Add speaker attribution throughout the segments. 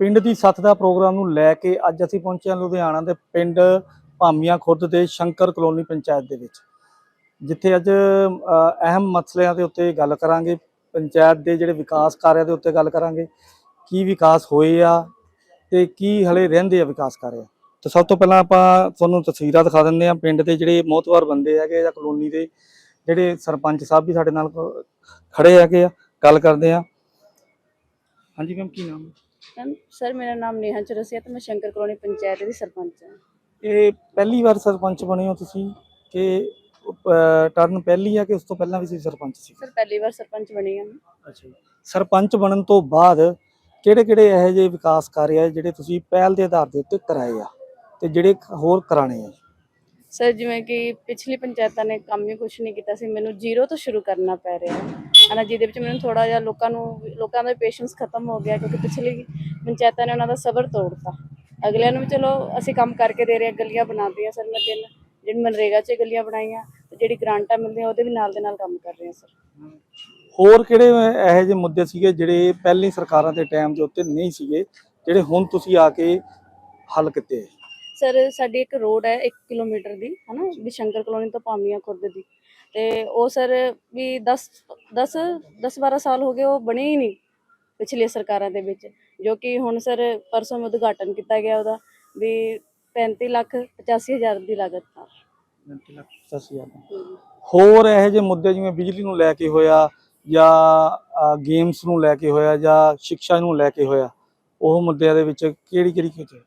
Speaker 1: ਪਿੰਡ ਦੀ ਸੱਥ ਦਾ ਪ੍ਰੋਗਰਾਮ ਨੂੰ ਲੈ ਕੇ ਅੱਜ ਅਸੀਂ ਪਹੁੰਚੇ ਹਾਂ ਲੁਧਿਆਣਾ ਦੇ ਪਿੰਡ ਭਾਮੀਆਂ ਖੁਰਦ ਦੇ ਸ਼ੰਕਰ ਕਲੋਨੀ ਪੰਚਾਇਤ ਦੇ ਵਿੱਚ, ਜਿੱਥੇ ਅੱਜ ਅਹਿਮ ਮਸਲਿਆਂ ਦੇ ਉੱਤੇ ਗੱਲ ਕਰਾਂਗੇ, ਪੰਚਾਇਤ ਦੇ ਜਿਹੜੇ ਵਿਕਾਸ ਕਾਰਿਆਂ ਦੇ ਉੱਤੇ ਗੱਲ ਕਰਾਂਗੇ, ਕੀ ਵਿਕਾਸ ਹੋਏ ਆ ਤੇ ਕੀ ਹਲੇ ਰਹਿੰਦੇ ਆ ਵਿਕਾਸ ਕਾਰਿਆ? ਤੇ ਸਭ ਤੋਂ ਪਹਿਲਾਂ ਆਪਾਂ ਤੁਹਾਨੂੰ ਤਸਵੀਰਾਂ ਦਿਖਾ ਦਿੰਦੇ ਆ ਪਿੰਡ ਦੇ ਜਿਹੜੇ ਮੋਹਤਵਾਰ ਬੰਦੇ ਹੈਗੇ ਜਾਂ ਕਲੋਨੀ ਦੇ ਜਿਹੜੇ ਸਰਪੰਚ ਸਾਹਿਬ ਵੀ ਸਾਡੇ ਨਾਲ ਕ- ਖੜੇ ਹੈਗੇ ਆ, ਗੱਲ ਕਰਦੇ ਆ ਹਾਂਜੀ ਮੈਮ, ਕੀ ਨਾਮ ਹੈ?
Speaker 2: ਸਰ ਮੇਰਾ ਨਾਮ ਨੇਹਾ ਚਰਸੀਆ ਤੇ ਮੈਂ ਸ਼ੰਕਰ ਕਲੋਨੀ ਪੰਚਾਇਤ ਦੀ ਸਰਪੰਚ ਹਾਂ।
Speaker 1: ਇਹ ਪਹਿਲੀ ਵਾਰ ਸਰਪੰਚ ਬਣੇ ਹੋ ਤੁਸੀਂ ਕਿ ਟਰਨ ਪਹਿਲੀ ਆ ਕਿ ਉਸ ਤੋਂ ਪਹਿਲਾਂ ਵੀ ਤੁਸੀਂ ਸਰਪੰਚ ਸੀ?
Speaker 2: ਸਰ ਪਹਿਲੀ ਵਾਰ ਸਰਪੰਚ ਬਣੀ ਹਾਂ
Speaker 1: ਅੱਛਾ ਸਰਪੰਚ ਬਣਨ ਤੋਂ ਬਾਅਦ ਕਿਹੜੇ ਕਿਹੜੇ ਇਹੋ ਜਿਹੇ ਵਿਕਾਸ ਕਾਰਜ ਆ ਜਿਹੜੇ ਤੁਸੀਂ ਪਹਿਲ ਦੇ ਆਧਾਰ ਦੇ ਉੱਤੇ ਕਰਾਏ ਆ ਤੇ ਜਿਹੜੇ ਹੋਰ ਕਰਾਣੇ ਆ?
Speaker 2: ਸਰ ਜਿਵੇਂ ਕਿ ਪਿਛਲੀ ਪੰਚਾਇਤਾਂ ਨੇ ਕੰਮ ਹੀ ਕੁਝ ਨਹੀਂ ਕੀਤਾ ਸੀ, ਮੈਨੂੰ ਜ਼ੀਰੋ ਤੋਂ ਸ਼ੁਰੂ ਕਰਨਾ ਪੈ ਰਿਹਾ ਹੈ। ਹਨਾ, ਜਿਹਦੇ ਵਿੱਚ ਮੈਨੂੰ ਥੋੜਾ ਜਿਹਾ ਲੋਕਾਂ ਨੂੰ, ਲੋਕਾਂ ਦਾ ਪੇਸ਼ੈਂਸ ਖਤਮ ਹੋ ਗਿਆ, ਕਿਉਂਕਿ ਪਿਛਲੀ ਪੰਚਾਇਤਾਂ ਨੇ ਉਹਨਾਂ ਦਾ ਸਬਰ ਤੋੜਤਾ। ਅਗਲਿਆਂ ਨੂੰ ਵੀ ਚਲੋ, ਅਸੀਂ ਕੰਮ ਕਰਕੇ ਦੇ ਰਹੇ ਹਾਂ, ਗਲੀਆਂ ਬਣਾਉਂਦੀਆਂ ਸਰ ਮੈਂ ਤਿੰਨ, ਜਿਹੜੀ ਮਨਰੇਗਾ 'ਚ ਗਲੀਆਂ ਬਣਾਈਆਂ, ਤੇ ਜਿਹੜੀ ਗ੍ਰਾਂਟਾਂ ਮਿਲਦੀਆਂ, ਉਹਦੇ ਵੀ ਨਾਲ ਦੇ ਨਾਲ ਕੰਮ ਕਰ ਰਹੇ ਹਾਂ ਸਰ।
Speaker 1: ਹੋਰ ਕਿਹੜੇ ਇਹੋ ਜਿਹੇ ਮੁੱਦੇ ਸੀਗੇ ਜਿਹੜੇ ਪਹਿਲੀ ਸਰਕਾਰਾਂ ਦੇ ਟਾਈਮ ਦੇ ਉੱਤੇ ਨਹੀਂ ਸੀਗੇ, ਜਿਹੜੇ ਹੁਣ ਤੁਸੀਂ ਆ ਕੇ ਹੱਲ ਕੀਤੇ?
Speaker 2: ਸਰ ਸਾਡੀ ਇੱਕ ਰੋਡ ਹੈ 1 ਕਿਲੋਮੀਟਰ ਦੀ ਹਨਾ? ਵੀ ਸ਼ੰਕਰ ਕਲੋਨੀ ਤੋਂ ਪਾਮੀਆਂ ਖੁਰਦ ਦੀ। ਤੇ ਉਹ ਸਰ ਵੀ 10 10 10 12 ਸਾਲ ਹੋ ਗਏ ਉਹ ਬਣੀ ਹੀ ਨਹੀਂ ਪਿਛਲੀਆਂ ਸਰਕਾਰਾਂ ਦੇ ਵਿੱਚ ਜੋ ਕਿ ਹੁਣ ਸਰ ਪਰਸੋਂ ਉਦਘਾਟਨ ਕੀਤਾ ਗਿਆ ਉਹਦਾ ਵੀ 35 ਲੱਖ 85 ਹਜ਼ਾਰ ਦੀ ਲਾਗਤ ਨਾਲ ਹਮ।
Speaker 1: ਹੋਰ ਇਹੋ ਜਿਹੇ ਮੁੱਦੇ ਜਿਵੇਂ ਬਿਜਲੀ ਨੂੰ ਲੈ ਕੇ ਹੋਇਆ ਜਾਂ ਗੇਮਸ ਨੂੰ ਲੈ ਕੇ ਹੋਇਆ ਜਾਂ ਸਿੱਖਿਆ ਨੂੰ ਲੈ ਕੇ ਹੋਇਆ ਉਹ ਮੁੱਦਿਆਂ ਦੇ ਵਿੱਚ ਕਿਹੜੀ ਕਿਹੜੀ ਕਿਹੜੀ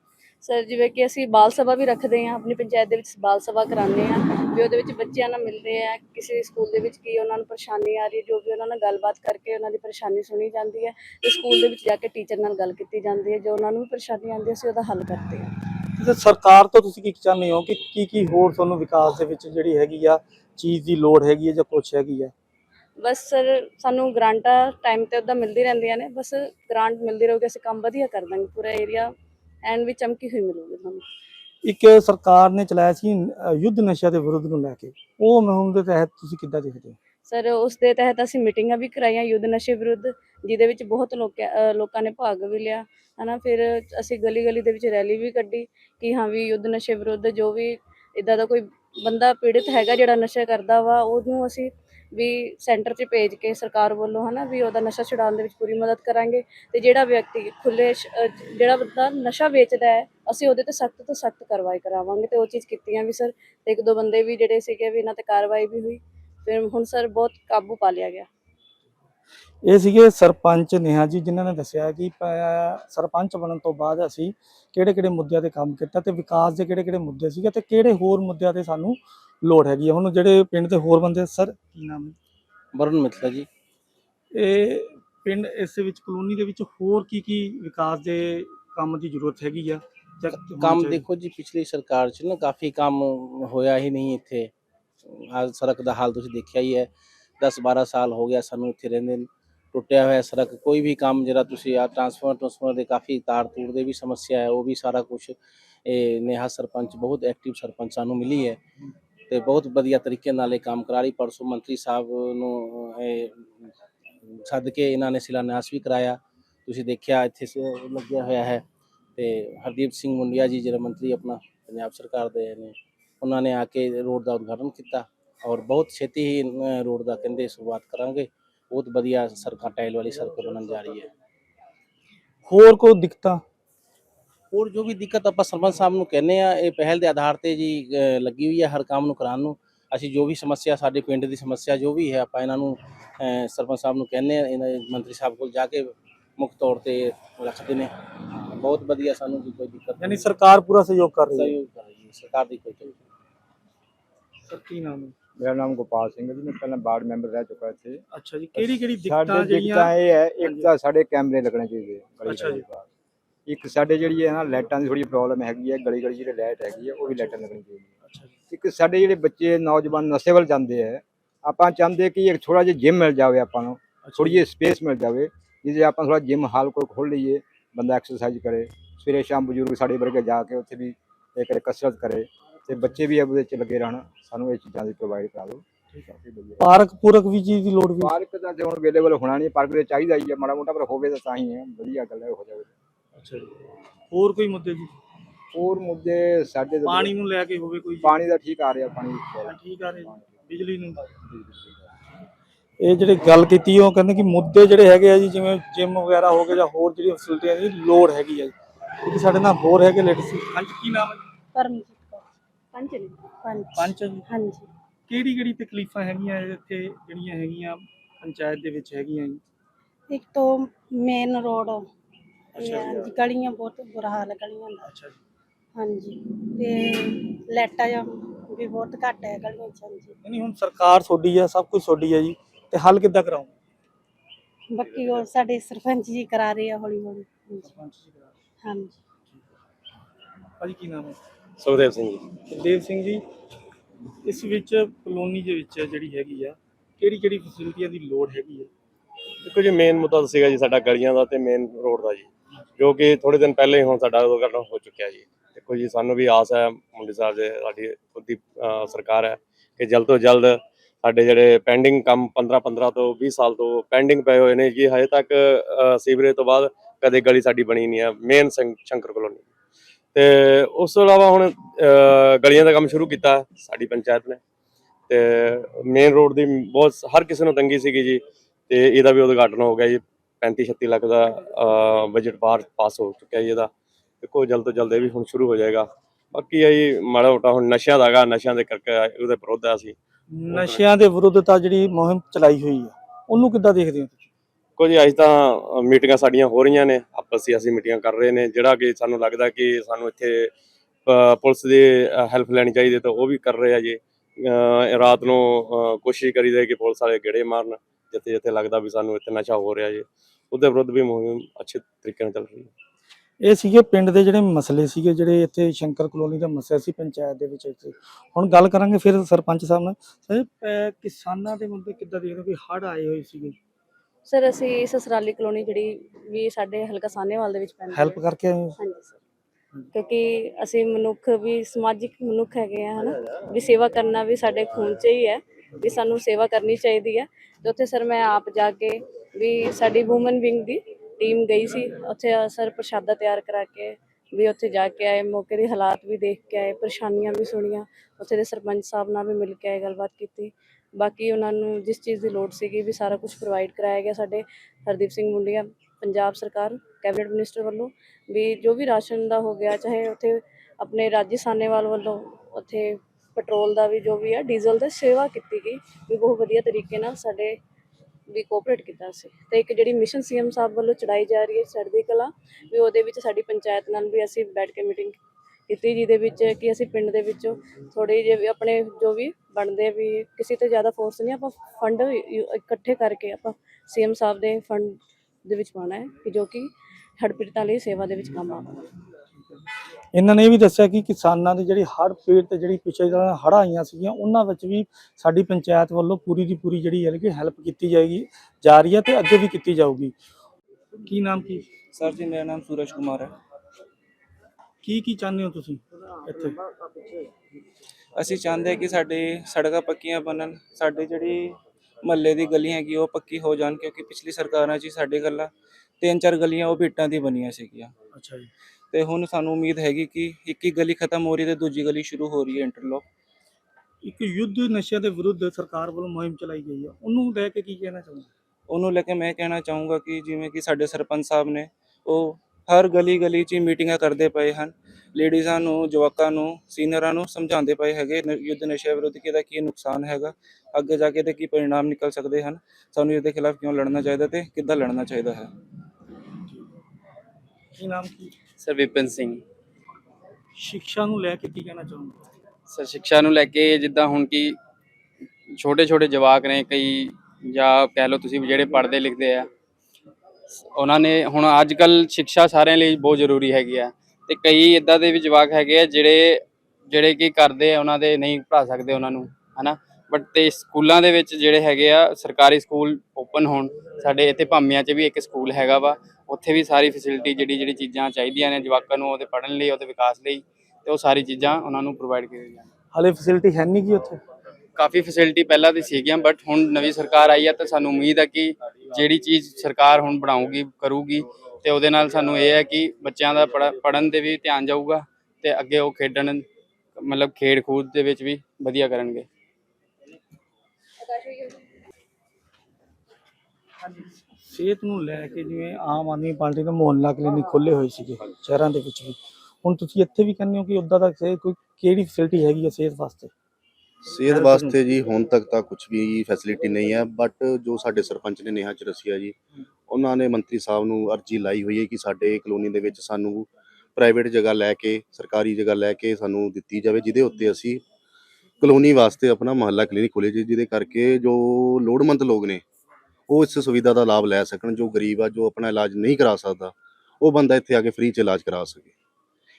Speaker 2: ਸਰ ਜਿਵੇਂ ਕਿ ਅਸੀਂ ਬਾਲ ਸਭਾ ਵੀ ਰੱਖਦੇ ਹਾਂ ਆਪਣੀ ਪੰਚਾਇਤ ਦੇ ਵਿੱਚ ਬਾਲ ਸਭਾ ਕਰਾਉਂਦੇ ਹਾਂ ਵੀ ਉਹਦੇ ਵਿੱਚ ਬੱਚਿਆਂ ਨਾਲ ਮਿਲਦੇ ਆ ਕਿਸੇ ਸਕੂਲ ਦੇ ਵਿੱਚ ਕੀ ਉਹਨਾਂ ਨੂੰ ਪਰੇਸ਼ਾਨੀ ਆ ਰਹੀ ਹੈ ਜੋ ਵੀ ਉਹਨਾਂ ਨਾਲ ਗੱਲਬਾਤ ਕਰਕੇ ਉਹਨਾਂ ਦੀ ਪਰੇਸ਼ਾਨੀ ਸੁਣੀ ਜਾਂਦੀ ਹੈ ਤੇ ਸਕੂਲ ਦੇ ਵਿੱਚ ਜਾ ਕੇ ਟੀਚਰ ਨਾਲ ਗੱਲ ਕੀਤੀ ਜਾਂਦੀ ਹੈ ਜੋ ਉਹਨਾਂ ਨੂੰ ਵੀ ਪਰੇਸ਼ਾਨੀ ਆਉਂਦੀ ਹੈ ਅਸੀਂ ਉਹਦਾ ਹੱਲ ਕਰਦੇ ਹਾਂ।
Speaker 1: ਤੇ ਸਰਕਾਰ ਤੋਂ ਤੁਸੀਂ ਕੀ ਚਾਹੁੰਦੇ ਹੋ ਕਿ ਕੀ ਕੀ ਹੋਰ ਤੁਹਾਨੂੰ ਵਿਕਾਸ ਦੇ ਵਿੱਚ ਜਿਹੜੀ ਹੈਗੀ ਆ ਚੀਜ਼ ਦੀ ਲੋੜ ਹੈਗੀ ਹੈ ਜਾਂ ਕੁਛ ਹੈਗੀ ਆ?
Speaker 2: ਬਸ ਸਰ ਸਾਨੂੰ ਗ੍ਰਾਂਟਾਂ ਟਾਈਮ ਤੇ ਉਹਦਾ ਮਿਲਦੀ ਰਹਿੰਦੀਆਂ ਨੇ ਬਸ ਗ੍ਰਾਂਟ ਮਿਲਦੀ ਰਹੂਗੀ ਅਸੀਂ ਕੰਮ ਵਧੀਆ ਕਰ ਦਾਂਗੇ ਪੂਰਾ ਏਰੀਆ ਐਂਡ ਵੀ ਚਮਕੀ ਹੋਈ ਮਿਲੂਗੀ ਸਾਨੂੰ
Speaker 1: ਇੱਕ ਸਰਕਾਰ ਨੇ ਚਲਾਇਆ ਸੀ ਅ, ਯੁੱਧ ਨਸ਼ਿਆਂ ਦੇ ਵਿਰੁੱਧ ਨੂੰ ਲੈ ਕੇ। ਉਹ ਮੁਹਿੰਮ ਦੇ ਤਹਿਤ ਤੁਸੀਂ ਕਿੱਦਾਂ ਦੇਖਦੇ ਹੋ?
Speaker 2: ਸਰ ਉਸ ਦੇ ਤਹਿਤ ਅਸੀਂ ਮੀਟਿੰਗਾਂ ਵੀ ਕਰਾਈਆਂ ਯੁੱਧ ਨਸ਼ੇ ਵਿਰੁੱਧ ਜਿਹਦੇ ਵਿੱਚ ਬਹੁਤ ਲੋਕਾਂ ਨੇ ਭਾਗ ਵੀ ਲਿਆ। ਹਨਾ ਫਿਰ ਅਸੀਂ ਗਲੀ ਗਲੀ ਦੇ ਵਿੱਚ ਰੈਲੀ ਵੀ ਕੱਢੀ ਕਿ ਹਾਂ ਵੀ ਯੁੱਧ ਨਸ਼ੇ ਵਿਰੁੱਧ ਜੋ ਵੀ ਇਦਾਂ ਦਾ ਕੋਈ ਬੰਦਾ ਪੀੜਿਤ ਹੈਗਾ ਜਿਹੜਾ ਨਸ਼ਾ ਕਰਦਾ ਵਾ ਉਹਨੂੰ ਅਸੀਂ ਵੀ ਸੈਂਟਰ 'ਚ ਭੇਜ ਕੇ ਸਰਕਾਰ ਵੱਲੋਂ ਹਨਾ ਵੀ ਉਹਦਾ ਨਸ਼ਾ ਛੁਡਾਉਣ ਦੇ ਵਿੱਚ ਪੂਰੀ ਮਦਦ ਕਰਾਂਗੇ ਤੇ ਜਿਹੜਾ ਵਿਅਕਤੀ ਖੁੱਲੇ ਜਿਹੜਾ ਬੰਦਾ ਨਸ਼ਾ ਵੇਚਦਾ ਹੈ, ਅਸੀਂ ਉਹਦੇ ਤੇ ਸਖਤ ਤੋਂ ਸਖਤ ਕਾਰਵਾਈ ਕਰਾਵਾਂਗੇ ਤੇ ਉਹ ਚੀਜ਼ ਕੀਤੀਆਂ ਵੀ ਸਰ ਤੇ ਇੱਕ ਦੋ ਬੰਦੇ ਵੀ ਜਿਹੜੇ ਸੀਗੇ ਵੀ ਇਹਨਾਂ ਤੇ ਕਾਰਵਾਈ ਵੀ ਹੋਈ, ਫਿਰ ਹੁਣ ਸਰ ਬਹੁਤ ਕਾਬੂ ਪਾ ਲਿਆ ਗਿਆ।
Speaker 1: ਇਹ ਸੀਗੇ ਸਰਪੰਚ ਨੇਹਾ ਜੀ ਜਿਨ੍ਹਾਂ ਨੇ ਦੱਸਿਆ ਕਿ ਸਰਪੰਚ ਬਣਨ ਤੋਂ ਬਾਅਦ ਅਸੀਂ ਕਿਹੜੇ ਕਿਹੜੇ ਮੁੱਦਿਆਂ ਤੇ ਕੰਮ ਕੀਤਾ ਤੇ ਵਿਕਾਸ ਦੇ ਕਿਹੜੇ ਕਿਹੜੇ ਮੁੱਦੇ ਸੀਗੇ ਤੇ ਕਿਹੜੇ ਹੋਰ ਮੁੱਦਿਆਂ ਤੇ ਸਾਨੂੰ ਲੋੜ ਹੈਗੀ ਆ? ਹੁਣ ਜਿਹੜੇ ਪਿੰਡ ਦੇ ਹੋਰ ਬੰਦੇ ਸਰ ਕੀ ਨਾਮ ਹੈ?
Speaker 3: ਵਰੁਣ ਮਿੱਤਲ ਜੀ।
Speaker 1: ਇਹ ਪਿੰਡ ਇਸ ਵਿੱਚ ਕਲੋਨੀ ਦੇ ਵਿੱਚ ਹੋਰ ਕੀ ਕੀ ਵਿਕਾਸ ਦੇ ਕੰਮ ਦੀ ਜ਼ਰੂਰਤ ਹੈਗੀ ਆ?
Speaker 3: ਕੰਮ? ਦੇਖੋ ਜੀ ਪਿਛਲੀ ਸਰਕਾਰ 'ਚ ਨਾ ਕਾਫੀ ਕੰਮ ਹੋਇਆ ਹੀ ਨਹੀਂ ਇੱਥੇ। ਅੱਜ ਸੜਕ ਦਾ ਹਾਲ ਤੁਸੀਂ ਦੇਖਿਆ ਹੀ ਹੈ। 10 12 ਸਾਲ ਹੋ ਗਿਆ ਸਾਨੂੰ ਇੱਥੇ ਰਹਿੰਦੇ ਨੂੰ। ਟੁੱਟਿਆ ਹੋਇਆ ਸੜਕ, ਕੋਈ ਵੀ ਕੰਮ ਜਿਹੜਾ ਤੁਸੀਂ ਆ ਟਰਾਂਸਫਾਰਮਰ ਟਰਾਂਸਫਾਰਮਰ ਦੇ ਕਾਫੀ ਤਾਰ ਤੂਰ ਦੇ ਵੀ ਸਮੱਸਿਆ ਹੈ, ਉਹ ਵੀ ਸਾਰਾ ਕੁਝ ਇਹ ਨੇਹਾ ਸਰਪੰਚ, ਬਹੁਤ ਐਕਟਿਵ ਸਰਪੰਚ ਸਾਨੂੰ ਮਿਲੀ ਹੈ ਤੇ ਬਹੁਤ ਵਧੀਆ ਤਰੀਕੇ ਨਾਲ ਇਹ ਕੰਮ ਕਰਾ ਰਹੀ, ਪਰਸੋਂ ਮੰਤਰੀ ਸਾਹਿਬ ਨੂੰ ਇਹ ਸੱਦ ਕੇ ਇਹਨਾਂ ਨੇ ਸ਼ਿਲਾਨਿਆਸ ਵੀ ਕਰਾਇਆ, ਤੁਸੀਂ ਦੇਖਿਆ ਇੱਥੇ ਸ- ਲੱਗਿਆ ਹੋਇਆ ਹੈ ਤੇ ਹਰਦੀਪ ਸਿੰਘ ਮੁੰਡਿਆ ਜੀ, ਜਿਹੜਾ ਮੰਤਰੀ ਆਪਣਾ ਪੰਜਾਬ ਸਰਕਾਰ ਦੇ ਨੇ, ਉਹਨਾਂ ਨੇ ਆ ਕੇ ਰੋਡ ਦਾ ਉਦਘਾਟਨ ਕੀਤਾ ਔਰ ਬਹੁਤ ਛੇਤੀ ਹੀ ਰੋਡ ਦਾ ਕਹਿੰਦੇ ਸ਼ੁਰੂਆਤ ਕਰਾਂਗੇ। ਬਹੁਤ ਵਧੀਆ ਸੜਕਾਂ ਟਾਇਲ ਵਾਲੀ ਸੜਕ ਬਣਨ ਜਾ ਰਹੀ ਹੈ।
Speaker 1: ਹੋਰ ਕੋਈ ਦਿੱਕਤਾਂ?
Speaker 3: ਹੋਰ ਜੋ ਵੀ ਦਿੱਕਤ ਆਪਾਂ ਸਰਪੰਚ ਸਾਹਿਬ ਨੂੰ ਕਹਿੰਦੇ ਆ ਇਹ ਪਹਿਲ ਦੇ ਆਧਾਰ ਤੇ ਜੀ ਲੱਗੀ ਹੋਈ ਹੈ ਹਰ ਕੰਮ ਨੂੰ ਕਰਾਉਣ ਨੂੰ। ਅਸੀਂ ਜੋ ਵੀ ਸਮੱਸਿਆ ਸਾਡੇ ਪਿੰਡ ਦੀ ਸਮੱਸਿਆ ਜੋ ਵੀ ਹੈ ਆਪਾਂ ਇਹਨਾਂ ਨੂੰ ਸਰਪੰਚ ਸਾਹਿਬ ਨੂੰ ਕਹਿੰਦੇ ਆ ਇਹਨਾਂ ਦੇ ਮੰਤਰੀ ਸਾਹਿਬ ਕੋਲ ਜਾ ਕੇ ਮੁੱਖ ਤੌਰ ਤੇ ਰੱਖਦੇ ਨੇ। ਬਹੁਤ ਵਧੀਆ ਸਾਨੂੰ ਜੀ ਕੋਈ ਦਿੱਕਤ
Speaker 1: ਯਾਨੀ ਸਰਕਾਰ ਪੂਰਾ ਸਹਿਯੋਗ ਕਰ ਰਹੀ ਹੈ।
Speaker 3: ਸਹਿਯੋਗ ਕਰ ਰਹੀ ਹੈ ਸਰਕਾਰ ਦੀ ਕੋਈ ਨਹੀਂ।
Speaker 1: ਸਰ ਕੀ ਨਾਮ ਹੈ?
Speaker 4: ਮੇਰਾ ਨਾਮ ਗੋਪਾਲ ਸਿੰਘ ਹੈ ਜੀ ਮੈਂ ਪਹਿਲਾਂ ਵਾਰਡ ਮੈਂਬਰ ਰਹਿ ਚੁੱਕਾ ਇੱਥੇ
Speaker 1: ਅੱਛਾ ਜੀ ਕਿਹੜੀ ਕਿਹੜੀ ਦਿੱਕਤਾਂ
Speaker 4: ਸਾਡੇ
Speaker 1: ਜਿਹੜੀਆਂ
Speaker 4: ਦਿੱਕਤਾਂ ਇਹ ਹੈ। ਇੱਕ ਤਾਂ ਸਾਡੇ ਕੈਮਰੇ ਲੱਗਣੇ ਚਾਹੀਦੇ ਆ ਗਲੀ
Speaker 1: ਅੱਛਾ ਜੀ।
Speaker 4: ਬਾਹਰ। ਇੱਕ ਸਾਡੇ ਜਿਹੜੀ ਹੈ ਨਾ ਲਾਈਟਾਂ ਦੀ ਥੋੜੀ ਪ੍ਰੋਬਲਮ ਹੈਗੀ ਹੈ ਗਲੀ ਗਲੀ ਜਿਹੜੇ ਲਾਈਟ ਹੈਗੀ ਹੈ ਉਹ ਵੀ ਲਾਈਟਾਂ ਲੱਗਣੀ ਚਾਹੀਦੀ ਹੈ
Speaker 1: ਅੱਛਾ ਜੀ
Speaker 4: ਇੱਕ ਸਾਡੇ ਜਿਹੜੇ ਬੱਚੇ ਨੌਜਵਾਨ ਨਸ਼ੇ ਵੱਲ ਜਾਂਦੇ ਆ ਆਪਾਂ ਚਾਹੁੰਦੇ ਕਿ ਇੱਕ ਥੋੜਾ ਜਿਹਾ ਜਿਮ ਮਿਲ ਜਾਵੇ ਆਪਾਂ ਨੂੰ ਥੋੜੀ ਜਿਹੀ ਸਪੇਸ ਮਿਲ ਜਾਵੇ ਜਿਹਦੇ ਆਪਾਂ ਥੋੜਾ ਜਿਮ ਹਾਲ ਕੋਲ ਖੋਲ ਲਈਏ ਬੰਦਾ ਐਕਸਰਸਾਈਜ਼ ਕਰੇ ਸਵੇਰੇ ਸ਼ਾਮ ਬਜ਼ੁਰਗ ਸਾਡੇ ਵਰਗੇ ਜਾ ਕੇ ਉੱਥੇ ਵੀ ਇੱਕ ਕਸਰਤ ਕਰੇ ਤੇ ਬੱਚੇ ਵੀ ਉਹਦੇ ਚ ਲੱਗੇ ਰਹਿਣ ਸਾਨੂੰ ਇਹ ਚੀਜ਼ਾਂ ਦੀ ਪ੍ਰੋਵਾਈਡ ਕਰਾ ਦਿਓ। ਠੀਕ ਹੈ ਜੀ ਵਧੀਆ
Speaker 1: ਪਾਰਕ ਪੂਰਕ ਵੀ ਚੀਜ਼ ਦੀ ਲੋੜ ਵੀ।
Speaker 4: ਪਾਰਕ ਤਾਂ ਤੇ ਹੁਣ ਅਵੇਲੇਬਲ ਹੋਣਾ ਨਹੀਂ ਪਾਰਕ ਦੇ ਚਾਹੀਦਾ ਹੀ ਹੈ ਮਾੜਾ ਮੋਟਾ ਪਰ ਹੋਵੇ ਤਾਂ ਤਾਂ ਹੀ ਹੈ ਵਧੀਆ ਗੱਲ ਹੈ ਹੋ ਜਾਵੇ
Speaker 1: ਅੱਛਾ ਜੀ। ਹੋਰ ਕੋਈ ਮੁੱਦੇ ਜੀ?
Speaker 4: ਹੋਰ ਮੁੱਦੇ ਸਾਡੇ
Speaker 1: ਪਾਣੀ ਨੂੰ ਲੈ ਕੇ ਹੋਵੇ ਕੋਈ ਜੀ?
Speaker 4: ਪਾਣੀ ਦਾ ਠੀਕ ਆ ਰਿਹਾ ਪਾਣੀ
Speaker 1: ਹਾਂ, ਠੀਕ ਆ ਰਹੇ ਜੀ। ਬਿਜਲੀ ਨੂੰ। ਇਹ ਜਿਹੜੇ ਗੱਲ ਕੀਤੀ ਉਹ ਕਹਿੰਦੇ ਕਿ ਮੁੱਦੇ ਜਿਹੜੇ ਹੈਗੇ ਆ ਜੀ ਜਿਵੇਂ ਜਿਮ ਵਗੈਰਾ ਹੋ ਗਏ ਜਾਂ ਹੋਰ ਜਿਹੜੀਆਂ ਫੈਸਿਲਿਟੀਆਂ ਦੀ ਲੋੜ ਹੈਗੀ ਆ ਜੀ। ਇੱਕ ਸਾਡੇ ਨਾਲ ਹੋਰ ਹੈਗੇ ਲੇਡੀਜ਼ ਹਾਂਜੀ ਕੀ ਨਾਮ ਹੈ ਜੀ?
Speaker 2: ਪੰਜ ਨੇ।
Speaker 5: ਪੰਜ।
Speaker 1: ਪੰਚ ਜੀ
Speaker 5: ਹਾਂਜੀ।
Speaker 1: ਕਿਹੜੀ ਕਿਹੜੀ ਤਕਲੀਫਾਂ ਹੈਗੀਆਂ ਇੱਥੇ ਜਿਹੜੀਆਂ ਹੈਗੀਆਂ ਪੰਚਾਇਤ ਦੇ ਵਿੱਚ ਹੈਗੀਆਂ ਜੀ?
Speaker 5: ਇੱਕ ਤੋਂ ਮੇਨ ਰੋਡ
Speaker 1: ਅੱਛਾ ਜੀ।
Speaker 5: ਹਾਂਜੀ ਗਲੀਆਂ ਬਹੁਤ ਬੁਰਾ ਹਾਲ ਹੈ ਗਲੀਆਂ ਦਾ।
Speaker 1: ਅੱਛਾ ਜੀ।
Speaker 5: ਹਾਂਜੀ। ਤੇ ਲਾਈਟਾਂ ਜਾਂ ਵੀ ਬਹੁਤ ਘੱਟ ਹੈ ਗਲੀਆਂ ਚ ਹਾਂਜੀ।
Speaker 1: ਨਹੀਂ ਹੁਣ ਸਰਕਾਰ ਤੁਹਾਡੀ ਆ ਸਭ ਕੁਝ ਤੁਹਾਡੀ ਆ ਜੀ। ਤੇ ਹੱਲ ਕਿੱਦਾਂ ਕਰਾਉਂਗੇ
Speaker 5: ਬਾਕੀ ਉਹ ਸਾਡੇ ਸਰਪੰਚ ਜੀ ਕਰਾ ਰਹੇ ਆ ਹੌਲੀ ਹੌਲੀ ਹਾਂਜੀ।
Speaker 1: ਸਰਪੰਚ ਜੀ ਕਰਾ
Speaker 5: ਹਾਂਜੀ।
Speaker 1: ਭਾਜੀ ਕੀ ਨਾਮ ਹੈ?
Speaker 6: ਸੁਖਦੇਵ ਸਿੰਘ ਜੀ।
Speaker 1: ਦੇਵ ਸਿੰਘ ਜੀ ਇਸ ਵਿੱਚ ਕਲੋਨੀ ਦੇ ਵਿੱਚ ਜਿਹੜੀ ਹੈਗੀ ਆ ਕਿਹੜੀ ਕਿਹੜੀ ਫੈਸਿਲਿਟੀਆਂ ਦੀ ਲੋੜ ਹੈਗੀ ਆ?
Speaker 6: ਦੇਖੋ ਜੀ ਮੇਨ ਮੁੱਦਾ ਤਾਂ ਸੀਗਾ ਜੀ ਸਾਡਾ ਗਲੀਆਂ ਦਾ ਤੇ ਮੇਨ ਰੋਡ ਦਾ ਜੀ ਜੋ ਕਿ ਥੋੜੇ ਦਿਨ ਪਹਿਲੇ ਹੀ ਹੁਣ ਸਾਡਾ ਉਦਘਾਟਨ ਹੋ ਚੁੱਕਿਆ ਜੀ। ਦੇਖੋ ਜੀ ਸਾਨੂੰ ਵੀ ਆਸ ਹੈ ਮੁੰਡੇ ਸਾਹਿਬ ਦੇ ਸਾਡੀ ਖੁਦ ਦੀ ਅਹ, ਸਰਕਾਰ ਹੈ ਕਿ ਜਲਦ ਤੋਂ ਜਲਦ ਸਾਡੇ ਜਿਹੜੇ ਪੈਂਡਿੰਗ ਕੰਮ 15 15 ਤੋਂ 20 ਸਾਲ ਤੋਂ ਪੈਂਡਿੰਗ ਪਏ ਹੋਏ ਨੇ ਜੀ ਹਜੇ ਤੱਕ ਅਹ, ਸੀਵਰੇਜ ਤੋਂ ਬਾਅਦ ਕਦੇ ਗਲੀ ਸਾਡੀ ਬਣੀ ਨਹੀਂ ਹੈ ਮੇਨ ਸ਼ੰਕਰ ਕਲੋਨੀ। ਤੇ ਉਸ ਤੋਂ ਇਲਾਵਾ ਹੁਣ ਗਲੀਆਂ ਦਾ ਕੰਮ ਸ਼ੁਰੂ ਕੀਤਾ ਸਾਡੀ ਪੰਚਾਇਤ ਨੇ। ਤੇ ਮੇਨ ਰੋਡ ਦੀ ਬਹੁਤ ਹਰ ਕਿਸੇ ਨੂੰ ਤੰਗੀ ਸੀਗੀ ਜੀ। ਤੇ ਇਹਦਾ ਵੀ ਉਦਘਾਟਨ ਹੋ ਗਿਆ ਜੀ। 35 36 ਲੱਖ ਦਾ ਬਜਟ ਬਾਹਰ ਪਾਸ ਹੋ ਚੁੱਕਿਆ ਜੀ ਇਹਦਾ। ਦੇਖੋ, ਜਲਦ ਤੋਂ ਜਲਦ ਇਹ ਵੀ ਹੁਣ ਸ਼ੁਰੂ ਹੋ ਜਾਏਗਾ। ਬਾਕੀ ਹੈ ਜੀ ਮਾੜਾ ਮੋਟਾ ਹੁਣ ਨਸ਼ਿਆਂ ਦਾ ਹੈਗਾ। ਨਸ਼ਿਆਂ ਦੇ ਕਰਕੇ ਉਹਦੇ ਵਿਰੁੱਧ ਆ ਅਸੀਂ।
Speaker 1: ਨਸ਼ਿਆਂ ਦੇ ਵਿਰੁੱਧ ਤਾਂ ਜਿਹੜੀ ਮੁਹਿੰਮ ਚਲਾਈ ਹੋਈ ਆ, ਉਹਨੂੰ ਕਿੱਦਾਂ ਦੇਖਦੇ ਹੋ
Speaker 6: ਕੁਝ ਅੱਜ ਤਾਂ ਮੀਟਿੰਗਾਂ ਸਾਡੀਆਂ ਹੋ ਰਹੀਆਂ ਨੇ। ਆਪਸ ਵਿੱਚ ਅਸੀਂ ਮੀਟਿੰਗਾਂ ਕਰ ਰਹੇ ਨੇ, ਜਿਹੜਾ ਕਿ ਸਾਨੂੰ ਲੱਗਦਾ ਕਿ ਸਾਨੂੰ ਇੱਥੇ ਪੁਲਿਸ ਦੀ ਹੈਲਪ ਲੈਣੀ ਚਾਹੀਦੀ ਤਾਂ ਉਹ ਵੀ ਕਰ ਰਹੇ ਆ ਜੀ। ਰਾਤ ਨੂੰ ਕੋਸ਼ਿਸ਼ ਕਰੀਦਾ ਕਿ ਪੁਲਿਸ ਵਾਲੇ ਗੇੜੇ ਮਾਰਨ, ਜਿੱਥੇ ਜਿੱਥੇ ਲੱਗਦਾ ਵੀ ਸਾਨੂੰ ਇੱਥੇ ਨਸ਼ਾ ਹੋ ਰਿਹਾ ਜੀ। ਉਹਦੇ ਵਿਰੁੱਧ ਵੀ ਮੁਹਿੰਮ ਅੱਛੇ ਤਰੀਕੇ ਨਾਲ ਚੱਲ ਰਹੀ ਹੈ।
Speaker 1: ਇਹ ਸੀਗੇ ਪਿੰਡ ਦੇ ਜਿਹੜੇ ਮਸਲੇ ਸੀਗੇ, ਜਿਹੜੇ ਇੱਥੇ ਸ਼ੰਕਰ ਕਲੋਨੀ ਦਾ ਮਸਲਾ ਸੀ ਪੰਚਾਇਤ ਦੇ ਵਿੱਚ ਹੁਣ ਗੱਲ ਕਰਾਂਗੇ ਫਿਰ ਸਰਪੰਚ ਸਾਹਿਬ ਨਾਲ। ਕਿਸਾਨਾਂ ਦੇ ਮੁੱਦੇ ਕਿੱਦਾਂ ਦੇਖਦੇ ਹੋ? ਕਿ ਹੜ੍ਹ ਆਏ ਹੋਏ ਸੀਗੇ।
Speaker 2: ਸਰ ਅਸੀਂ ਸਸਰਾਲੀ ਕਲੋਨੀ ਜਿਹੜੀ ਵੀ ਸਾਡੇ ਹਲਕਾ ਸਾਹਨੇਵਾਲ ਦੇ ਵਿੱਚ ਪੈਂਦੀ
Speaker 1: ਹੈਲਪ
Speaker 2: ਹੈ।
Speaker 1: ਕਰਕੇ ਆਏ ਹੋ?
Speaker 2: ਹਾਂਜੀ ਸਰ। ਕਿਉਂਕਿ ਅਸੀਂ ਮਨੁੱਖ ਵੀ ਸਮਾਜਿਕ ਮਨੁੱਖ ਹੈਗੇ ਆ ਹਨਾ? ਵੀ ਸੇਵਾ ਕਰਨਾ ਵੀ ਸਾਡੇ ਖੂਨ 'ਚ ਹੀ ਹੈ ਵੀ ਸਾਨੂੰ ਸੇਵਾ ਕਰਨੀ ਚਾਹੀਦੀ ਹੈ। ਤੇ ਉੱਥੇ ਸਰ ਮੈਂ ਆਪ ਜਾ ਕੇ ਵੀ ਸਾਡੀ ਵੂਮਨ ਵਿੰਗ ਦੀ ਟੀਮ ਗਈ ਸੀ। ਉੱਥੇ ਸਰ ਪ੍ਰਸ਼ਾਦਾ ਤਿਆਰ ਕਰਾ ਕੇ ਵੀ ਉੱਥੇ ਜਾ ਕੇ ਆਏ ਮੌਕੇ ਦੇ ਹਾਲਾਤ ਵੀ ਦੇਖ ਕੇ ਆਏ ਪਰੇਸ਼ਾਨੀਆਂ ਵੀ ਸੁਣੀਆਂ। ਉੱਥੇ ਦੇ ਸਰਪੰਚ ਸਾਹਿਬ ਨਾਲ ਵੀ ਮਿਲ ਕੇ ਆਏ ਗੱਲਬਾਤ ਕੀਤੀ। ਬਾਕੀ ਉਹਨਾਂ ਨੂੰ ਜਿਸ ਚੀਜ਼ ਦੀ ਲੋੜ ਸੀਗੀ ਵੀ ਸਾਰਾ ਕੁਝ ਪ੍ਰੋਵਾਈਡ ਕਰਾਇਆ ਗਿਆ ਸਾਡੇ ਹਰਦੀਪ ਸਿੰਘ ਮੁੰਡੀਆ, ਪੰਜਾਬ ਸਰਕਾਰ ਕੈਬਨਿਟ ਮਿਨਿਸਟਰ ਵੱਲੋਂ, ਵੀ ਜੋ ਵੀ ਰਾਸ਼ਨ ਦਾ ਹੋ ਗਿਆ, ਚਾਹੇ ਉੱਥੇ ਆਪਣੇ ਰਾਜਸਥਾਨੇਵਾਲ ਵੱਲੋਂ ਉੱਥੇ ਪੈਟਰੋਲ ਦਾ ਵੀ ਜੋ ਵੀ ਆ ਡੀਜ਼ਲ ਦਾ ਸੇਵਾ ਕੀਤੀ ਗਈ, ਵੀ ਬਹੁਤ ਵਧੀਆ ਤਰੀਕੇ ਨਾਲ ਸਾਡੇ ਵੀ ਕੋਆਪਰੇਟ ਕੀਤਾ ਸੀ। ਤੇ ਇੱਕ ਜਿਹੜੀ ਮਿਸ਼ਨ ਸੀਐਮ ਸਾਹਿਬ ਵੱਲੋਂ ਚੜਾਈ ਜਾ ਰਹੀ ਹੈ ਚੜ੍ਹਦੀ ਕਲਾ, ਵੀ ਉਹਦੇ ਵਿੱਚ ਸਾਡੀ ਪੰਚਾਇਤ ਨਾਲ ਵੀ ਅਸੀਂ ਬੈਠ ਕੇ ਮੀਟਿੰਗ ਕੀਤੀ ਜਿਹਦੇ ਵਿੱਚ ਕਿ ਅਸੀਂ ਪਿੰਡ ਦੇ ਵਿੱਚੋਂ ਥੋੜੇ ਜਿਹੇ ਆਪਣੇ ਜੋ ਵੀ ਬਣਦੇ ਵੀ ਕਿਸੇ ਤੋਂ ਜ਼ਿਆਦਾ ਫੋਰਸ ਨਹੀਂ ਆਪਾਂ ਫੰਡ ਇਕੱਠੇ ਕਰਕੇ ਆਪਾਂ ਸੀਐਮ ਸਾਹਿਬ ਦੇ ਫੰਡ ਦੇ ਵਿੱਚ ਪਾਉਣਾ ਹੈ ਕਿ ਜੋ ਕਿ ਹੜ੍ਹ ਪੀੜਤਾਂ ਲਈ ਸੇਵਾ ਦੇ ਵਿੱਚ ਕੰਮ ਆਵੇ
Speaker 1: ਇਹਨਾਂ ਨੇ ਇਹ ਵੀ ਦੱਸਿਆ ਕਿ ਕਿਸਾਨਾਂ ਦੀ ਜਿਹੜੀ ਹੜ੍ਹ ਪੀੜ ਤੇ ਜਿਹੜੀ ਪਿਛਲੇ ਜਿਹੜਾ ਹੜ੍ਹਾਂ ਆਈਆਂ ਸੀਗੀਆਂ ਉਹਨਾਂ ਵਿੱਚ ਵੀ ਸਾਡੀ ਪੰਚਾਇਤ ਵੱਲੋਂ ਪੂਰੀ ਦੀ ਪੂਰੀ ਜਿਹੜੀ ਹੈ ਕਿ ਹੈਲਪ ਕੀਤੀ ਜਾਏਗੀ ਜਾ ਰਹੀ ਹੈ ਤੇ ਅੱਗੇ ਵੀ ਕੀਤੀ ਜਾਊਗੀ। ਕੀ ਨਾਮ ਕੀ?
Speaker 7: ਸਰ ਜੀ ਮੇਰਾ ਨਾਮ ਸੂਰਜ ਕੁਮਾਰ ਹੈ।
Speaker 1: ਕੀ ਕੀ ਚਾਹੁੰਦੇ ਹੋ ਤੁਸੀਂ ਇੱਥੇ?
Speaker 7: ਅਸੀਂ ਚਾਹੁੰਦੇ ਹਾਂ ਕਿ ਸਾਡੇ ਸੜਕਾਂ ਪੱਕੀਆਂ ਬਣਨ ਸਾਡੀ ਜਿਹੜੀ ਮਹੱਲੇ ਦੀ ਗਲੀ ਹੈਗੀ ਉਹ ਪੱਕੀ ਹੋ ਜਾਣ ਕਿਉਂਕਿ ਪਿਛਲੀ ਸਰਕਾਰਾਂ 'ਚ ਹੀ ਸਾਡੇ ਗੱਲਾਂ ਤਿੰਨ ਚਾਰ ਗਲੀਆਂ ਉਹ ਭੀਟਾਂ ਦੀ ਬਣੀਆਂ ਸੀਗੀਆਂ।
Speaker 1: ਅੱਛਾ ਜੀ।
Speaker 7: ਤੇ ਹੁਣ ਸਾਨੂੰ ਉਮੀਦ ਹੈਗੀ ਕਿ ਇੱਕ ਹੀ ਗਲੀ ਖਤਮ ਹੋ ਰਹੀ ਤੇ ਦੂਜੀ ਗਲੀ ਸ਼ੁਰੂ ਹੋ ਰਹੀ ਹੈ ਇੰਟਰਲੋਕ
Speaker 1: ਇੱਕ ਯੁੱਧ ਨਸ਼ਿਆਂ ਦੇ ਵਿਰੁੱਧ ਸਰਕਾਰ ਵੱਲੋਂ ਮੁਹਿੰਮ ਚਲਾਈ ਗਈ ਹੈ ਉਹਨੂੰ ਲੈ ਕੇ ਕੀ ਕਹਿਣਾ ਚਾਹੁੰਦੇ
Speaker 7: ਉਹਨੂੰ ਲੈ ਕੇ ਮੈਂ ਕਹਿਣਾ ਚਾਹੂੰਗਾ ਕਿ ਜਿਵੇਂ ਕਿ ਸਾਡੇ ਸਰਪੰਚ ਸਾਹਿਬ ਨੇ ਉਹ ਹਰ ਗਲੀ ਗਲੀ 'ਚ ਮੀਟਿੰਗਾਂ ਕਰਦੇ ਪਏ ਹਨ। ਲੇਡੀਜ਼ਾਂ ਨੂੰ ਜਵਾਕਾਂ ਨੂੰ ਸੀਨੀਅਰਾਂ ਨੂੰ ਸਮਝਾਉਂਦੇ ਪਏ ਹੈਗੇ ਨ- ਯੁੱਧ ਨਸ਼ੇ ਵਿਰੁੱਧ ਕਿ ਇਹਦਾ ਕੀ ਨੁਕਸਾਨ ਹੈਗਾ ਅੱਗੇ ਜਾ ਕੇ ਇਹਦੇ ਕੀ ਪਰਿਣਾਮ ਨਿਕਲ ਸਕਦੇ ਹਨ ਸਾਨੂੰ ਇਹਦੇ ਖਿਲਾਫ ਕਿਉਂ ਲੜਨਾ ਚਾਹੀਦਾ ਤੇ ਕਿੱਦਾਂ ਲੜਨਾ ਚਾਹੀਦਾ ਹੈ?
Speaker 1: ਕੀ ਨਾਮ ਕੀ?
Speaker 8: ਸਰ ਵਿਪਨ ਸਿੰਘ।
Speaker 1: ਸਿੱਖਿਆ ਨੂੰ ਲੈ ਕੇ ਕੀ ਕਹਿਣਾ ਚਾਹੁੰਦੇ
Speaker 8: ਸਰ ਸਿੱਖਿਆ ਨੂੰ ਲੈ ਕੇ ਜਿੱਦਾਂ ਹੁਣ ਕੀ ਛੋਟੇ ਛੋਟੇ ਜਵਾਕ ਨੇ ਕਈ ਜਾਂ ਕਹਿ ਲਓ ਤੁਸੀਂ ਵੀ ਜਿਹੜੇ ਪੜ੍ਹਦੇ ਲਿਖਦੇ ਆ ਉਹਨਾਂ ਨੇ ਹੁਣ ਅੱਜ ਕੱਲ ਸਿੱਖਿਆ ਸਾਰਿਆਂ ਲਈ ਬਹੁਤ ਜ਼ਰੂਰੀ ਹੈਗੀ ਆ ਤੇ ਕਈ ਇਦਾਂ ਦੇ ਵੀ ਜਵਾਕ ਹੈਗੇ ਆ ਜਿਹੜੇ ਜਿਹੜੇ ਕੀ ਕਰਦੇ ਆ, ਉਹਨਾਂ ਦੇ ਨਹੀਂ ਪੜ੍ਹਾ ਸਕਦੇ ਉਹਨਾਂ ਨੂੰ, ਹਨਾ? ਬਟ ਤੇ ਸਕੂਲਾਂ ਦੇ ਵਿੱਚ ਜਿਹੜੇ ਹੈਗੇ ਆ, ਸਰਕਾਰੀ ਸਕੂਲ ਓਪਨ ਹੋਣ, ਸਾਡੇ ਇੱਥੇ ਭਾਮੀਆਂ 'ਚ ਵੀ ਇੱਕ ਸਕੂਲ ਹੈਗਾ ਵਾ, ਉੱਥੇ ਵੀ ਸਾਰੀ ਫੈਸਿਲਿਟੀ ਜਿਹੜੀ ਜਿਹੜੀ ਚੀਜ਼ਾਂ ਚਾਹੀਦੀਆਂ ਨੇ ਜਵਾਕਾਂ ਨੂੰ ਉਹਦੇ ਪੜ੍ਹਨ ਲਈ, ਉਹਦੇ ਵਿਕਾਸ ਲਈ, ਤੇ ਉਹ ਸਾਰੀ ਚੀਜ਼ਾਂ ਉਹਨਾਂ ਨੂੰ ਪ੍ਰੋਵਾਈਡ ਕੀਤੀ ਜਾਣ।
Speaker 1: ਹਲੇ ਫੈਸਿਲਿਟੀ ਹੈ ਨਹੀਂ ਕੀ ਉੱਥੇ?
Speaker 8: ਕਾਫੀ ਫੈਸਿਲਿਟੀ ਪਹਿਲਾਂ ਦੀ ਸੀਗੀਆਂ ਬਟ ਹੁਣ ਨਵੀਂ ਸਰਕਾਰ ਆਈ ਹੈ ਤਾਂ ਸਾਨੂੰ ਉਮੀਦ ਹੈ ਕਿ ਜਿਹੜੀ ਚੀਜ਼ ਸਰਕਾਰ ਹੁਣ ਬਣਾਊਗੀ, ਕਰੂਗੀ ਤੇ ਉਹਦੇ ਨਾਲ ਸਾਨੂੰ ਇਹ ਹੈ ਕਿ ਬੱਚਿਆਂ ਦਾ ਪੜਨ ਦੇ ਵੀ ਧਿਆਨ ਜਾਊਗਾ ਤੇ ਅੱਗੇ ਉਹ ਖੇਡਣ, ਮਤਲਬ ਖੇਡ ਖੂਦ ਦੇ ਵਿੱਚ ਵੀ ਵਧੀਆ ਕਰਨਗੇ।
Speaker 1: ਸਿਹਤ ਨੂੰ ਲੈ ਕੇ ਜਿਵੇਂ ਆਮ ਆਦਮੀ ਪਾਰਟੀ ਦੇ ਮੁਹੱਲਾ ਕਲੀਨਿਕ ਖੋਲੇ ਹੋਏ ਸੀਗੇ, ਸ਼ਹਿਰਾਂ ਦੇ ਵਿੱਚ ਵੀ। ਹੁਣ ਤੁਸੀਂ ਇੱਥੇ ਵੀ ਕਹਿੰਦੇ ਹੋ ਕਿ ਉਦਾਂ ਦਾ ਕੋਈ ਕਿਹੜੀ ਫੈਸਿਲਿਟੀ ਹੈਗੀ ਹੈ ਸਿਹਤ ਵਾਸਤੇ?
Speaker 9: ਸਿਹਤ ਵਾਸਤੇ ਜੀ ਹੁਣ ਤੱਕ ਤਾਂ ਕੁਝ ਵੀ ਫੈਸਿਲਿਟੀ ਨਹੀਂ ਹੈ ਬਟ ਜੋ ਸਾਡੇ ਸਰਪੰਚ ਨੇ ਨੇਹਾ ਚਰਸੀਆ ਜੀ ਉਹਨਾਂ ਨੇ ਮੰਤਰੀ ਸਾਹਿਬ ਨੂੰ ਅਰਜੀ ਲਾਈ ਹੋਈ ਹੈ ਕਿ ਸਾਡੇ ਕਲੋਨੀ ਦੇ ਵਿੱਚ ਸਾਨੂੰ ਪ੍ਰਾਈਵੇਟ ਜਗ੍ਹਾ ਲੈ ਕੇ ਸਰਕਾਰੀ ਜਗ੍ਹਾ ਲੈ ਕੇ ਸਾਨੂੰ ਦਿੱਤੀ ਜਾਵੇ ਜਿਹਦੇ ਉੱਤੇ ਅਸੀਂ ਕਲੋਨੀ ਵਾਸਤੇ ਆਪਣਾ ਮੁਹੱਲਾ ਕਲੀਨਿਕ ਖੋਲੇ ਜੀ ਜਿਹਦੇ ਕਰਕੇ ਜੋ ਲੋੜਵੰਦ ਲੋਕ ਨੇ ਉਹ ਇਸ ਸੁਵਿਧਾ ਦਾ ਲਾਭ ਲੈ ਸਕਣ ਜੋ ਗਰੀਬ ਆ ਜੋ ਆਪਣਾ ਇਲਾਜ ਨਹੀਂ ਕਰਾ ਸਕਦਾ ਉਹ ਬੰਦਾ ਇੱਥੇ ਆ ਕੇ ਫ੍ਰੀ ਚ ਇਲਾਜ ਕਰਾ ਸਕੇ।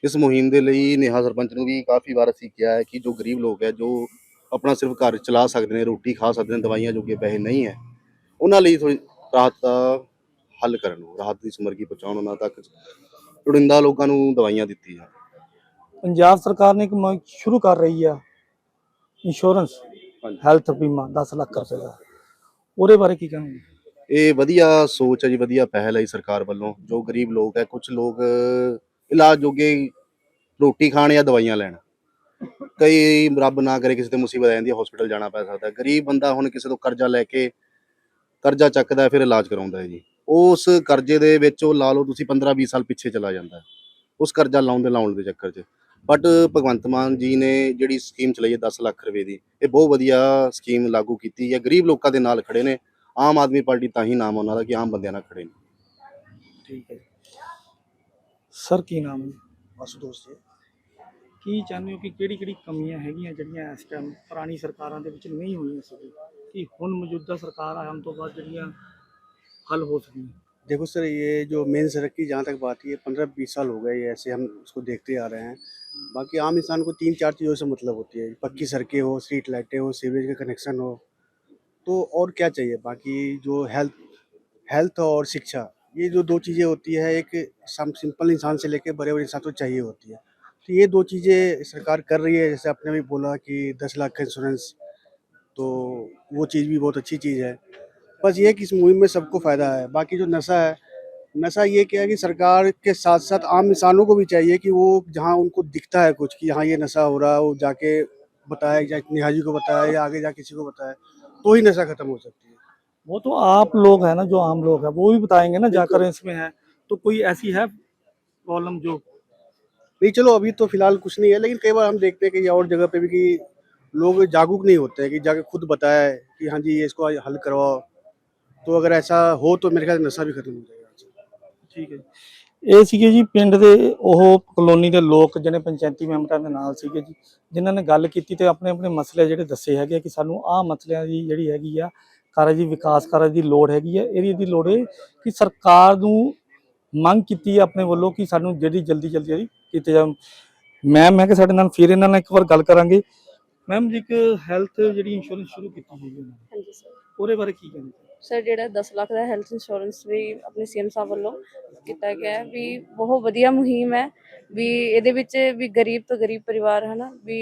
Speaker 9: ਇਸ ਮੁਹਿੰਮ ਦੇ ਲਈ ਨੇਹਾ ਸਰਪੰਚ ਨੂੰ ਵੀ ਕਾਫੀ ਵਾਰ ਅਸੀਂ ਕਿਹਾ ਹੈ ਕਿ ਜੋ ਗਰੀਬ ਲੋਕ ਹੈ ਜੋ ਆਪਣਾ ਸਿਰਫ ਘਰ ਚਲਾ ਸਕਦੇ ਨੇ ਰੋਟੀ ਖਾ ਸਕਦੇ ਨੇ ਦਵਾਈਆਂ ਜੋਗੇ ਪੈਸੇ ਨਹੀਂ ਹੈ। ਉਹਨਾਂ ਲਈ ਥੋੜੀ ਰਾਹਤ ਦਾ ਹੱਲ ਕਰਨ ਉਹ ਰਾਹਤ ਦੀ ਸਮਰਗੀ ਪਹੁੰਚਾਉਣ ਉਹਨਾਂ ਤੱਕ ਲੋੜੀਂਦਾ ਲੋਕਾਂ ਨੂੰ ਦਵਾਈਆਂ ਦਿੱਤੀ ਜਾਣ
Speaker 1: ਪੰਜਾਬ ਸਰਕਾਰ ਨੇ ਇੱਕ ਮੁਹਿੰਮ ਸ਼ੁਰੂ ਕਰ ਰਹੀ ਆ ਇੰਸ਼ੋਰੈਂਸ। ਹੈਲਥ ਬੀਮਾ 10 ਲੱਖ ਰੁਪਏ ਦਾ। ਉਹਦੇ ਬਾਰੇ ਕੀ ਕਹਾਂਗੇ
Speaker 9: ਇਹ ਵਧੀਆ ਸੋਚ ਹੈ ਜੀ ਵਧੀਆ ਪਹਿਲ ਹੈ ਜੀ ਸਰਕਾਰ ਵੱਲੋਂ। ਜੋ ਗਰੀਬ ਲੋਕ ਹੈ ਕੁਝ ਲੋਕ ਇਲਾਜ ਜੋਗੇ ਰੋਟੀ ਖਾਣ ਜਾਂ ਦਵਾਈਆਂ ਲੈਣ। ਕਈ ਰੱਬ ਨਾ ਕਰੇ ਕਿਸੇ ਤੇ ਮੁਸੀਬਤ ਆ ਜਾਂਦੀ ਹੈ ਹਸਪੀਟਲ ਜਾਣਾ ਪੈ ਸਕਦਾ ਹੈ। ਗਰੀਬ ਬੰਦਾ ਹੁਣ ਕਿਸੇ ਤੋਂ ਕਰਜ਼ਾ ਲੈ ਕੇ ਕਰਜ਼ਾ ਚੱਕਦਾ ਹੈ, ਫਿਰ ਇਲਾਜ ਕਰਾਉਂਦਾ ਹੈ ਜੀ। ਉਸ ਕਰਜ਼ੇ ਦੇ ਵਿੱਚ ਉਹ ਲਾ ਲਓ ਤੁਸੀਂ 15 20 ਸਾਲ ਪਿੱਛੇ ਚਲਾ ਜਾਂਦਾ ਹੈ ਉਸ ਕਰਜ਼ਾ ਲਾਉਣ ਦੇ ਲਾਉਣ ਦੇ ਚੱਕਰ 'ਚ। ਬਟ ਭਗਵੰਤ ਮਾਨ ਜੀ ਨੇ ਜਿਹੜੀ ਸਕੀਮ ਚਲਾਈ ਹੈ 10 ਲੱਖ ਰੁਪਏ ਦੀ ਇਹ ਬਹੁਤ ਵਧੀਆ ਸਕੀਮ ਲਾਗੂ ਕੀਤੀ ਹੈ। ਗਰੀਬ ਲੋਕਾਂ ਦੇ ਨਾਲ ਖੜੇ ਨੇ ਆਮ ਆਦਮੀ ਪਾਰਟੀ ਤਾਂ ਹੀ ਨਾਮ ਉਹਨਾਂ ਦਾ ਕਿ ਆਮ ਬੰਦਿਆਂ ਨਾਲ ਖੜੇ ਨੇ।
Speaker 1: ਠੀਕ ਹੈ ਸਰ ਕੀ ਨਾਮ ਹੈ? ਅਸੂਦੋਸ ਜੀ। ਕੀ ਚਾਹੁੰਦੇ ਹੋ ਕਿ ਕਿਹੜੀ ਕਿਹੜੀ ਕਮੀਆਂ ਹੈਗੀਆਂ ਜਿਹੜੀਆਂ ਇਸ ਟਾਈਮ ਪੁਰਾਣੀ ਸਰਕਾਰਾਂ ਦੇ ਵਿੱਚ ਨਹੀਂ ਹੋਈਆਂ ਸੀ ਕਿ ਹੁਣ ਮੌਜੂਦਾ ਸਰਕਾਰ ਆਉਣ ਤੋਂ ਬਾਅਦ ਜਿਹੜੀਆਂ ਹੱਲ ਹੋ ਸਕਦੀਆਂ
Speaker 10: देखो सर ये जो मेन सड़क की जहाँ तक बात है ये पंद्रह बीस साल हो गए ये ऐसे हम उसको देखते आ रहे हैं बाकी आम इंसान को तीन चार चीज़ों से मतलब होती है पक्की सड़कें हो स्ट्रीट लाइटें हो सीवरेज का कनेक्शन हो तो और क्या चाहिए बाकी जो हेल्थ हेल्थ और शिक्षा ये जो दो चीज़ें होती है एक सम- सिंपल इंसान से लेके बड़े बड़े इंसान को चाहिए होती है तो ये दो चीज़ें सरकार कर रही है जैसे आपने भी बोला कि दस लाख का इंश्योरेंस तो वो चीज़ भी बहुत अच्छी चीज़ है। बस ये कि इस मुहिम में सबको फ़ायदा है। बाकी जो नशा है नशा ये क्या है कि सरकार के साथ साथ आम इंसानों को भी चाहिए कि वो जहाँ उनको दिखता है कुछ कि हाँ ये नशा हो रहा है वो जाके बताए या निहाजी को बताए या आगे जा किसी को बताए तो ही नशा खत्म हो सकती है।
Speaker 1: वो तो आप लोग हैं ना जो आम लोग हैं वो भी बताएँगे ना जाकर इसमें है। तो कोई ऐसी है प्रॉब्लम जो
Speaker 10: नहीं चलो अभी तो फिलहाल कुछ नहीं है लेकिन कई बार हम देखते हैं कि और जगह पे भी कि लोग जागरूक नहीं होते हैं कि जाके खुद बताए कि हाँ जी ये इसको हल करवाओ तो अगर ऐसा हो तो मेरे ख्याल से नशा भी खत्म हो जाएगा
Speaker 1: ਠੀਕ ਹੈ ਜੀ। ਇਹ ਸੀਗੇ ਜੀ ਪਿੰਡ ਦੇ ਉਹ ਕਲੋਨੀ ਦੇ ਲੋਕ ਜਿਹੜੇ ਪੰਚਾਇਤੀ ਮੈਂਬਰਾਂ ਦੇ ਨਾਲ ਸੀਗੇ ਜੀ ਜਿਨ੍ਹਾਂ ਨੇ ਗੱਲ ਕੀਤੀ ਤੇ ਆਪਣੇ ਆਪਣੇ ਮਸਲੇ ਜਿਹੜੇ ਦੱਸੇ ਹੈਗੇ ਕਿ ਸਾਨੂੰ ਆਹ ਮਸਲਿਆਂ ਦੀ ਜਿਹੜੀ ਹੈਗੀ ਆ ਕਾਰਜ ਦੀ ਵਿਕਾਸ ਕਾਰਜ ਦੀ ਲੋੜ ਹੈਗੀ ਹੈ ਇਹਦੀ ਦੀ ਲੋੜ ਹੈ ਕਿ ਸਰਕਾਰ ਨੂੰ ਮੰਗ ਕੀਤੀ ਹੈ ਆਪਣੇ ਵੱਲੋਂ ਕਿ ਸਾਨੂੰ ਜਿਹੜੀ ਜਲਦੀ ਜਲਦੀ ਜਿਹੜੀ ਕੀਤੇ ਜਾ ਮੈਮ ਹੈ ਕਿ ਸਾਡੇ ਨਾਲ ਫਿਰ ਇਹਨਾਂ ਨਾਲ ਇੱਕ ਵਾਰ ਗੱਲ ਕਰਾਂਗੇ। ਮੈਮ ਜੀ ਇੱਕ ਹੈਲਥ ਜਿਹੜੀ ਇੰਸ਼ੋਰੈਂਸ ਸ਼ੁਰੂ ਕੀਤੀ ਹੋਈ ਹੈ
Speaker 2: ਹਾਂਜੀ ਸਰ।
Speaker 1: ਉਹਦੇ ਬਾਰੇ ਕੀ ਕਹਿੰਦੇ
Speaker 2: ਸਰ ਜਿਹੜਾ 10 ਲੱਖ ਦਾ ਹੈਲਥ ਇੰਸ਼ੋਰੈਂਸ ਵੀ ਆਪਣੇ ਸੀਐਮ ਸਾਹਿਬ ਵੱਲੋਂ ਕੀਤਾ ਗਿਆ ਹੈ ਵੀ ਬਹੁਤ ਵਧੀਆ ਮੁਹਿੰਮ ਹੈ ਵੀ ਇਹਦੇ ਵਿੱਚ ਵੀ ਗਰੀਬ ਤੋਂ ਗਰੀਬ ਪਰਿਵਾਰ ਹਨਾ ਵੀ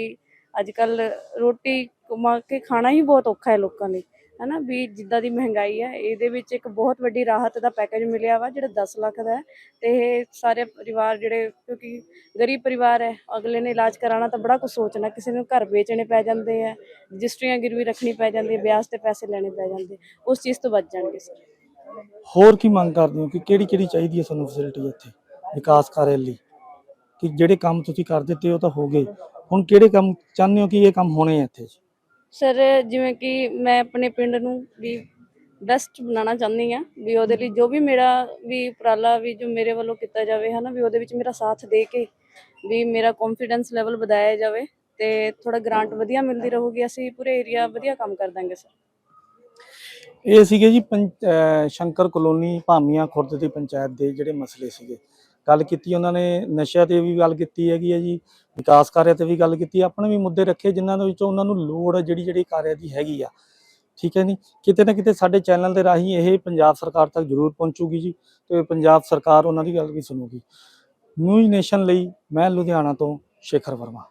Speaker 2: ਅੱਜ ਕੱਲ ਰੋਟੀ ਕਮਾ ਕੇ ਖਾਣਾ ਹੀ ਬਹੁਤ ਔਖਾ ਹੈ ਲੋਕਾਂ ਲਈ। ਹਨਾ, ਵੀ ਜਿੱਦਾਂ ਦੀ ਮਹਿੰਗਾਈ ਹੈ ਇਹਦੇ ਵਿੱਚ ਇੱਕ ਬਹੁਤ ਵੱਡੀ ਰਾਹਤ ਦਾ ਪੈਕੇਜ ਮਿਲਿਆ ਵਾ, ਜਿਹੜਾ 10 ਲੱਖ ਦਾ ਹੈ। ਤੇ ਇਹ ਸਾਰੇ ਪਰਿਵਾਰ ਜਿਹੜੇ, ਕਿਉਂਕਿ ਗਰੀਬ ਪਰਿਵਾਰ ਹੈ, ਅਗਲੇ ਨੇ ਇਲਾਜ ਕਰਾਉਣਾ ਤਾਂ ਬੜਾ ਕੁਝ ਸੋਚਣਾ, ਕਿਸੇ ਨੂੰ ਘਰ ਵੇਚਣੇ ਪੈ ਜਾਂਦੇ ਆ, ਰਜਿਸਟਰੀਆਂ ਗਿਰਵੀ ਰੱਖਣੀ ਪੈ ਜਾਂਦੀ ਹੈ ਵਿਆਜ ਤੇ ਪੈਸੇ ਲੈਣੇ ਪੈ ਜਾਂਦੇ, ਉਸ ਚੀਜ਼ ਤੋਂ ਬਚ ਜਾਣਗੇ ਸਰ।
Speaker 1: ਹੋਰ ਕੀ ਮੰਗ ਕਰਦੇ ਹੋ ਕਿ ਕਿਹੜੀ ਕਿਹੜੀ ਚਾਹੀਦੀ ਹੈ ਸਾਨੂੰ ਫੈਸਿਲਿਟੀ ਇੱਥੇ, ਵਿਕਾਸ ਕਾਰਜ ਲਈ? ਕਿ ਜਿਹੜੇ ਕੰਮ ਤੁਸੀਂ ਕਰ ਦਿੱਤੇ ਉਹ ਤਾਂ ਹੋ ਗਏ। ਹੁਣ ਕਿਹੜੇ ਕੰਮ ਚਾਹੁੰਦੇ ਹੋ ਕਿ ਇਹ ਕੰਮ ਹੋਣੇ ਆ ਇੱਥੇ?
Speaker 2: ਸਰ, ਜਿਵੇਂ ਕਿ ਮੈਂ ਆਪਣੇ ਪਿੰਡ ਨੂੰ ਵੀ ਬੈਸਟ ਬਣਾਉਣਾ ਚਾਹੁੰਦੀ ਆ ਵੀ ਉਹਦੇ ਲਈ ਜੋ ਵੀ ਮੇਰਾ ਵੀ ਉਪਰਾਲਾ ਵੀ ਜੋ ਮੇਰੇ ਵੱਲੋਂ ਕੀਤਾ ਜਾਵੇ, ਹਨਾ, ਵੀ ਉਹਦੇ ਵਿੱਚ ਮੇਰਾ ਸਾਥ ਦੇ ਕੇ ਵੀ ਮੇਰਾ ਕੌਨਫੀਡੈਂਸ ਲੈਵਲ ਵਧਾਇਆ ਜਾਵੇ ਤੇ ਥੋੜਾ ਗ੍ਰਾਂਟ ਵਧੀਆ ਮਿਲਦੀ ਰਹੂਗੀ। ਅਸੀਂ ਪੂਰੇ ਏਰੀਆ ਵਧੀਆ ਕੰਮ ਕਰ ਦਾਂਗੇ ਸਰ।
Speaker 1: ਇਹ ਸੀਗੇ ਜੀ ਸ਼ੰਕਰ ਕਲੋਨੀ ਭਾਮੀਆਂ ਖੁਰਦ ਦੀ ਪੰਚਾਇਤ ਦੇ ਜਿਹੜੇ ਮਸਲੇ ਸੀਗੇ। ਗੱਲ ਕੀਤੀ, ਉਹਨਾਂ ਨੇ ਨਸ਼ਿਆਂ ਤੇ ਵੀ ਗੱਲ ਕੀਤੀ ਹੈਗੀ ਹੈ ਜੀ, ਵਿਕਾਸ ਕਾਰਿਆ ਤੇ ਵੀ ਗੱਲ ਕੀਤੀ, ਆਪਣੇ ਵੀ ਮੁੱਦੇ ਰੱਖੇ ਜਿਨ੍ਹਾਂ ਦੇ ਵਿੱਚੋਂ ਉਹਨਾਂ ਨੂੰ ਲੋੜ ਜਿਹੜੀ ਜਿਹੜੀ ਕਾਰਿਆ ਦੀ ਹੈਗੀ ਆ। ਠੀਕ ਹੈ ਨਹੀਂ ਕਿਤੇ ਨਾ ਕਿਤੇ ਸਾਡੇ ਚੈਨਲ ਦੇ ਰਾਹੀਂ ਇਹ ਪੰਜਾਬ ਸਰਕਾਰ ਤੱਕ ਜ਼ਰੂਰ ਪਹੁੰਚੂਗੀ ਜੀ, ਤੇ ਪੰਜਾਬ ਸਰਕਾਰ ਉਹਨਾਂ ਦੀ ਗੱਲ ਵੀ ਸੁਣੂਗੀ। ਨਿਊਜ਼ ਨੇਸ਼ਨ ਲਈ ਮੈਂ ਲੁਧਿਆਣਾ ਤੋਂ ਸ਼ੇਖਰ ਵਰਮਾ।